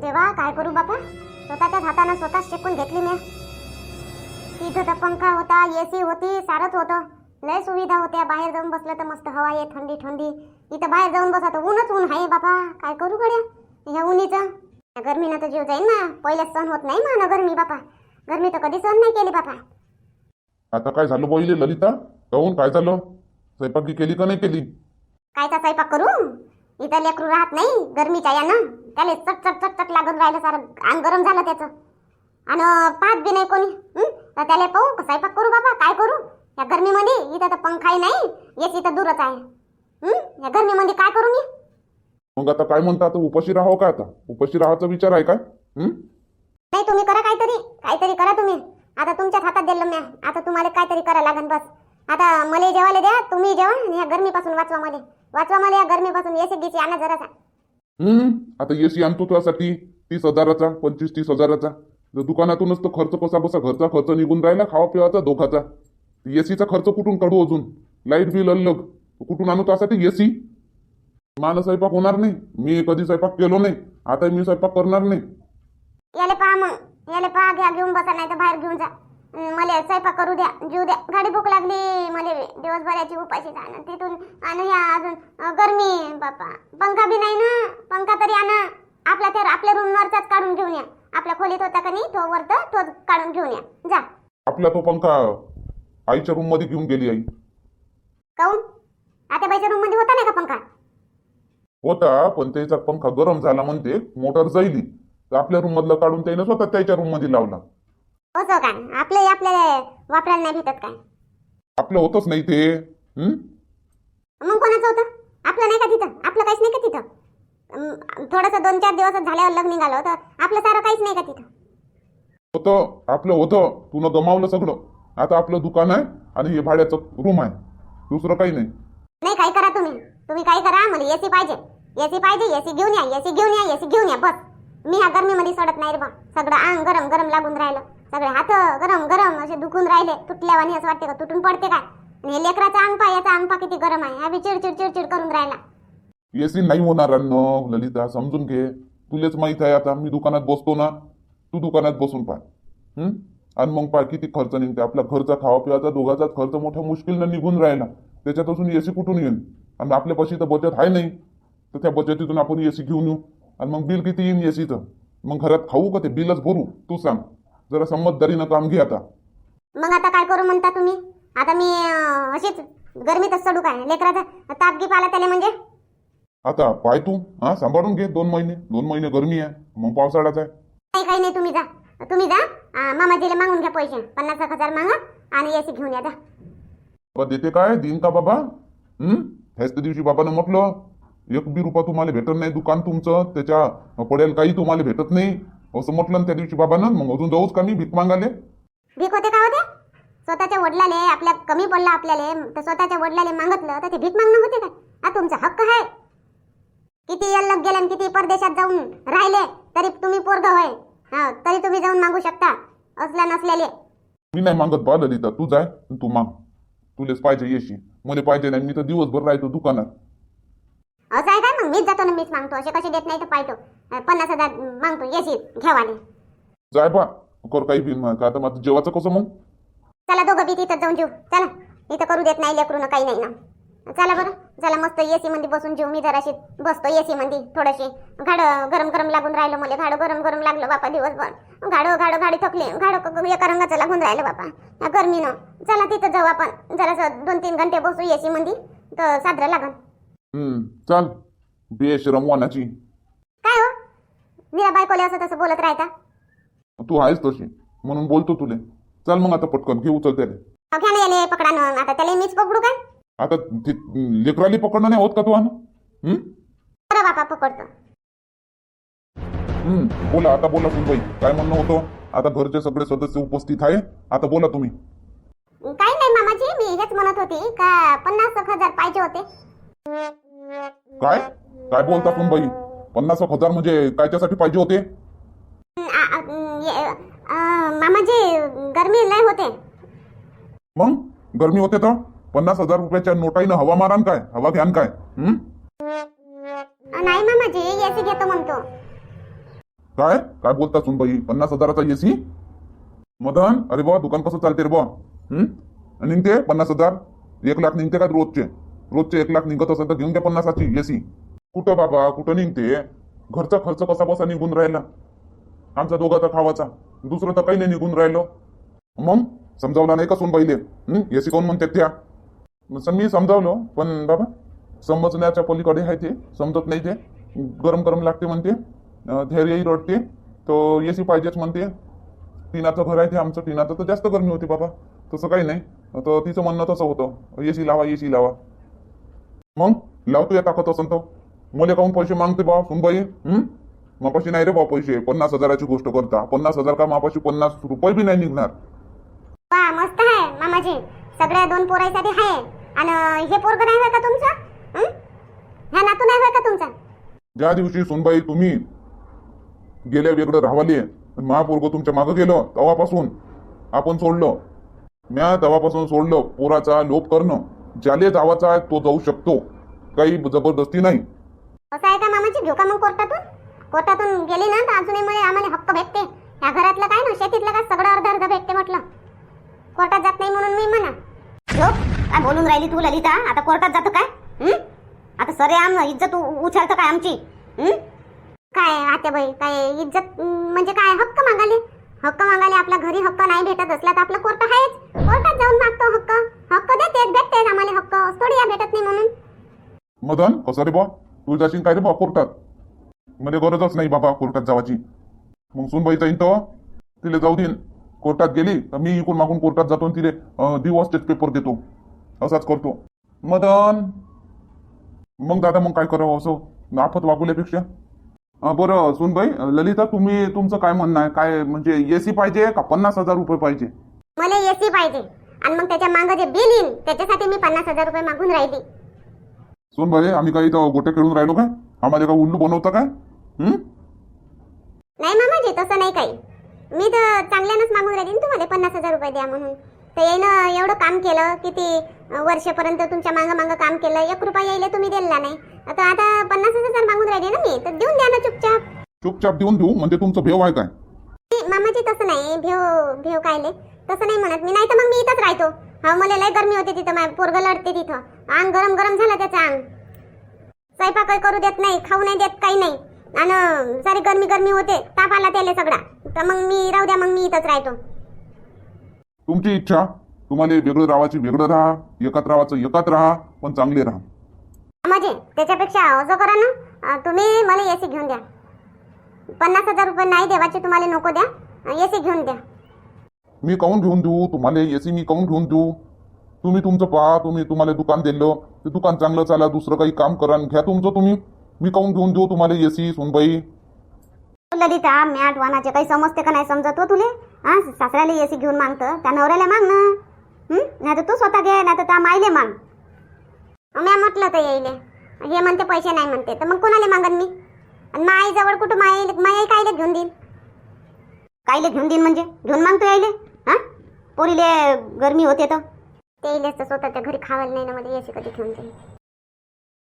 देवा काय करू बापा? स्वतःच्याच हातानं स्वतःच शिकून घेतली मी. तिथं तर पंखा होता एसी होती सारच होतं. लय सुविधा होत्या. बाहेर जाऊन बसलं तर मस्त हवा आहे थंडी थंडी. इथं बाहेर जाऊन बसा तर ऊनच ऊन आहे बापा. काय करू गड्या? ह्या उन्हीचं गरमीनं तर जीव जाईल ना. पहिलेच सहन होत नाही ना गरमी बापा. गरमी तर कधी सहन नाही केली बापा. आता काय झालं बोलले ललिता? काहून काय झालं? स्वयंपाकी केली का नाही केली? कायचा स्वयंपाक करू? इथं लेकरू राहत नाही गरमीच्या यानं. त्याला चट चट चट चट लागून राहिलं सारं. अंग गरम झालं त्याचं. आणि पाहत बी नाही कोणी. हं? तर त्याला पाहू स्वयंपाक करू बाबा काय करू? या गरमीमध्ये इथं तर पंखाही नाही एसी तर दूरच आहे? या गरमीमध्ये काय करू मी मग आता काय म्हणता आता उपाशी राहावं का आता? उपाशी राहायचा विचार आहे काय? नाही तुम्ही करा काहीतरी. काहीतरी करा तुम्ही. आता तुमच्याच हातात दिलं मी आता तुम्हाला काहीतरी करा लागन बस. आता मला जेवायला द्या तुम्ही जेवा आणि या गरमीपासून वाचवा मला. वाचवा मला या गरमीपासून एसी गिसी आणा जरासा. हं? आता एसी आणतो तुझ्यासाठी तीस हजाराचा पंचवीस तीस हजाराचा. तर दुकानातूनच तर खर्च कसा बसा घरचा खर्च निघून राहिला खावा पिवाचा दोघाचा एसीचा खर्च कुठून काढू अजून? लाइट बिल अलग. कुठून आणू त्यासाठी एसी मला स्वयंपाक होणार नाही. मी कधी स्वयंपाक केलो नाही. आता मी स्वयंपाक करणार नाही. याले पहा मग. याले पहा घ्या घेऊन बसा नाही तर बाहेर घेऊन जा. मला स्वयंपाक करू द्या. जीव द्या. गाडी भूक लागली. मला दिवसभराची उपाशी जाणं. तिथून आणि ह्या अजून. गरमी बापा. पंखा बी नाही ना. पंखा तरी आणा. आपल्या त्या आपल्या रूमवरचाच काढून घेऊन या. आपल्या खोलीत होता का नाही तो वरत तोच काढून घेऊन या. जा. आपला तो पंखा आईच्या रूममध्ये घेऊन गेली आई. काऊन? आता बाईच्या रूममध्ये होता नाही का पंखा? होता पण त्याचा पंखा गरम झाला म्हणते मोटर जाईली तर आपल्या रूम मधलं काढून त्याने स्वतः त्याच्या रूममध्ये लावला. होतो काय आपले आपल्याला वापरायला नाही भेटत काय? आपलं होतच नाही ते. हं? मग कोणाचं होतं? आपलं नाही का तिथं? आपलं काहीच नाही का तिथं? अं, थोडंसं दोन चार दिवस झाल्यावर लग्न निघालं होतं. आपलं सारं काहीच नाही का तिथं? होतं आपलं होतं. तुनं गमावलं सगळं. आता आपलं दुकान आहे आणि हे भाड्याचं रूम आहे. दुसरं काही नाही. नाही काय करा तुम्ही. तुम्ही काय करा मला एसी पाहिजे. एसी पाहिजे एसी घेऊन या एसी घेऊन या एसी घेऊन या बस. मी ह्या गरमीमध्ये सोडत नाही रे बा. सगळं अंग गरम गरम लागून राहिलं. सगळे हात गरम गरम असे दुखून राहिले. तुटल्यावानी असं वाटते का? तुटून पडते काय? आणि हे लेकराचा अंगपा याचा अंगपा किती गरम आहे? हा बी चिडचिड चिडचिड करून राहिला. एसी नाही होणार अन्न ललिता समजून घे. तुलेच माहीत आहे आता. मी दुकानात बसतो ना. तू दुकानात बसून पाय आणि मग पाय किती खर्च निघते. आपला घरचा खावा पिवाचा दोघाचा खर्च मोठ्या मुश्किलनं निघून राहिला. त्याच्यापासून एसी कुठून येईल? आणि आपल्यापाशी तर बचत आहे नाही? तर त्या बचतीतून आपण एसी घेऊन येऊ. आणि मग बिल किती येईन एसीचं मग घरात खाऊ का ते? बिलच भरू. तू सांग. जरा समजदारीनं काम घे आता. मग आता काय करू म्हणता तुम्ही? आता मी अं, अशीच गरमीतच सडू काय लेकराचा ताप गिप आला त्याला म्हणजे? आता पाय तू हा सांभाळून घे दोन महिने. दोन महिने गरमी आहे मग पावसाळ्याचा आहे. काही काही नाही तुम्ही जा. तुम्ही जा. अं, मामाजीला मागून घ्या पैसे. पन्नास एक हजार मागा आणि एसी घेऊन या जा. बाबा देते काय? देईन का बाबा? हं? ह्याच त्या दिवशी बाबानं म्हटलं एक बी रुपया तुम्हाला भेटत नाही दुकान तुमचं त्याच्या पडेल काही तुम्हाला भेटत नाही. असं म्हटलं ना त्या दिवशी बाबानं मग अजून जाऊच का मी भीक मागाले. भीक होते का होते स्वतःच्या वडिलाले आपल्या कमी पडला आपल्याला तर स्वतःच्या वडिलाले मागितलं तर ते भीक मागणं होते का? हा तुमचा हक्क आहे. किती अलग गेले आणि किती परदेशात जाऊन राहिले तरी तुम्ही पोरग होय. हा तरी तुम्ही जाऊन मागू शकता असल्या नसलेले मी नाही मागत बा ललिता तू जाय तू माग. तुलेच पाहिजे येशी. मला पाहिजे नाही मी तर दिवसभर राहतो दुकानात. असं आहे काय मग? मीच जातो ना मीच मागतो. असे कसे देत नाही तर पाहतो. पन्नास हजार मागतो. येशी घ्यावाने जाय बा कर काही बी मग आता माझं जेवाचं कसं मग? चला दोघं बी तिथं जाऊन जेऊ. चला. इथं करू देत नाही लेकरून काही नाही ना. चला बरं. चला मस्त एसी मध्ये बसून जेऊ. मी जराशी बसतो एसी मध्ये थोडीशी. घाड गरम गरम लागून राहिलं मला. घाड गरम गरम लागलं बापा दिवसभर. घाड घाड गाडी थकली. घाड एका रंगाचं लागून राहिलं बापा. गरमीनं. चला तिथं जाऊ आपण. जरासं दोन तीन घंटे बसू एसी मध्ये तर साजरं लागन. हं चाल. बेशरम वानाची काय हो? मीरा बायकोले असं तसं बोलत राहता? तू आहेस तशी. म्हणून बोलतो तुले. चल मग आता पटकन घे उचल त्याला. अहो, घ्या ना याले पकडा ना. आता त्याला मीच पकडू काय आता ते लेकराली पकडणं नाही होत का तू आण? बरं बापा पकडतो. बोला आता बोला सुनबाई. काय म्हणणं होतं? आता घरचे सगळे सदस्य उपस्थित आहे. आता बोला तुम्ही. काही नाही मामाजी मी हेच म्हणत होती का पन्नास एक हजार पाहिजे होते. काय? काय बोलता सुनबाई पन्नास एक हजार म्हणजे कायच्यासाठी पाहिजे होते? मामाजी गरमी लय मग? गरमी होते तर? पन्नास हजार रुपयाच्या नोटाईनं हवा मारान काय? हवा घ्यान काय? हं? नाही मामाजी एसी घेतो म्हणतो. काय? काय बोलता सुनबाई पन्नास हजाराचा एसी मदन? अरे बा दुकान कसं चालते रे बा? हं? निघते? पन्नास हजार? एक लाख निघते का रोजचे? रोजचे एक लाख निघत असेल तर घेऊन घ्या पन्नासाची एसी कुठं बाबा? कुठं निघते? घरचा खर्च कसा बसा निघून राहिला. आमचा दोघाचा खावाचा. दुसरं तर काही नाही निघून राहिलो. मग? समजावला नाही का सुनबाईले एसी कोण म्हणते त्या? मी समजावलो. पण बाबा समजण्याच्या पलीकडे आहे ते. समजत नाही ते. गरम गरम लागते म्हणते. धैर्यही रडते. तो एसी पाहिजेच म्हणते. टिनाचं घर आहे ते आमचं. टिनाचं तर जास्त गरमी होती बाबा. तसं काही नाही. तर तिचं म्हणणं तसं होतं. एसी लावा एसी लावा. मग? लावतो या ताकद असं तर मला काहून पैसे मागते बा सुनबाई? हं? मापाशी नाही रे बा पैसे. पन्नास हजाराची गोष्ट करता. पन्नास हजार का मापाशी पन्नास रुपये बी नाही निघणार. वा मस्त आहे मामाजी. सगळ्या दोन पोरासाठी आहे. आणि हे पोरग नाही होय का तुमचं? हं? नातू नाही होय का तुमचा? ज्या दिवशी सुनबाई तुम्ही गेल्या वेगळं राहावाले महापोरग तुमच्या मागं गेलं तेव्हापासून आपण सोडलं. म्या तेव्हापासून सोडलं पोराचा लोप करणं. ज्याले जावाचा आहे तो जाऊ शकतो. काही जबरदस्ती नाही. असं आहे का मामाची घेऊ का मग कोर्टातून? कोर्टातून गेली ना तर अजूनही मला आम्हाला हक्क भेटते. ह्या घरातलं काय ना शेतीतलं काय सगळं अर्ध अर्ध भेटते म्हटलं. कोर्टात जात नाही म्हणून मी म्हणा. काय बोलून राहिली तू ललिता? आता कोर्टात जातो काय? हं? आता सरे आम इज्जत उ- काय आमची? हं? काय आत्याबाई काय इज्जत अं, म्हणजे काय हक्क मागाले? हक्क मागाले आपल्या घरी हक्क नाही भेटत असला तर आपलं कोर्ट आहेच कोर्टात जाऊन मागतो हक्क हक्क देते भेटते आम्हाला हक्क थोडी या भेटत नाही म्हणून मदन कसं रे बा तू जाशील काय रे बा कोर्टात? म्हणजे गरजच नाही बाबा कोर्टात जावाची. मग सुनबाई जाईन तर तिला जाऊ देईन. कोर्टात गेली तर मी इकडून मागून कोर्टात जातो आणि तिले दिवस दिवस पेपर देतो. असाच करतो. मदन! मग दादा मग काय करावं असं? आफत वागवल्यापेक्षा? बरं सुनबाई ललिता तुम्ही तुमचं काय म्हणणं आहे? काय म्हणजे एसी पाहिजे का पन्नास हजार रुपये पाहिजे? मला एसी पाहिजे. आणि मग त्याच्या मागं जे बिल येईल त्याच्यासाठी मी पन्नास हजार रुपये मागून राहिली. सुनबाई आम्ही काही इथं गोटे खेळून राहिलो काय? आम्हाला काय उल्लू बनवता काय? हं? नाही मामाजी तसं नाही काही. मी तर चांगल्यानंच मागून राहिली ना तुम्हाला पन्नास हजार रुपये द्या म्हणून. तर यानं एवढं काम केलं किती वर्षपर्यंत तुमच्या मागं मागं काम केलं एक रुपया यायला तुम्ही दिला नाही. आता आता पन्नास हजार मागून राहिले ना मी तर देऊन द्या ना चुपचाप. चुपचाप देऊन देऊ म्हणजे तुमचं भेव आहे काय? नाही, मामाजी तसं नाही भेव भेव कायले तसं नाही म्हणत मी नाही तर मग मी इथंच राहतो. हा मला लय गरमी होते तिथं माझं पोरगं लढते तिथं. अंग गरम गरम झालं त्याचं अंग स्वयंपाक काही करू देत नाही खाऊ नाही देत काही नाही. आणि सारी गरमी गरमी होते ताप आला त्याला सगळा. तर मग मी राहू द्या मग मी इथंच राहतो. तुमची इच्छा तुम्हाला वेगळं राहायची वेगळं राहा एकात राहायचं एकात राहा पण चांगले राहा. म्हणजे त्याच्यापेक्षा असं करा ना. तुम्ही मला एसी घेऊन द्या. पन्नास हजार रुपये नाही देवाचे तुम्हाला नको द्या. एसी घेऊन द्या. मी काऊन घेऊन देऊ? तुम्हाला एसी मी काऊन घेऊन देऊ? तुम्ही तुमचं पहा तुम्ही तुम्हाला दुकान दिलं ते दुकान चांगलं चाला दुसरं काही काम करा घ्या तुमचं तुम्ही. मी काऊन घेऊन देऊ तुम्हाला एसी सुनबाई? हो, ललिता मॅट वानाचे काही समजते का नाही समजत हो तुले? हा सासऱ्याला एसी घेऊन मागतं त्या नवऱ्याला माग ना. नाही तर तू स्वतः घे नाही तर त्या माईले माग. म्या म्हटलं तर येईले. हे म्हणते पैसे नाही म्हणते. तर मग कोणाला मागन मी? आणि माई जवळ कुठं माई माई कायले घेऊन देईल कायले घेऊन देईन म्हणजे? घेऊन मागतो यायले? पोरीले गरमी होते तर? ते तर स्वतःच्या घरी खावायला नाही ना मला एसी कधी ठेवून देईल.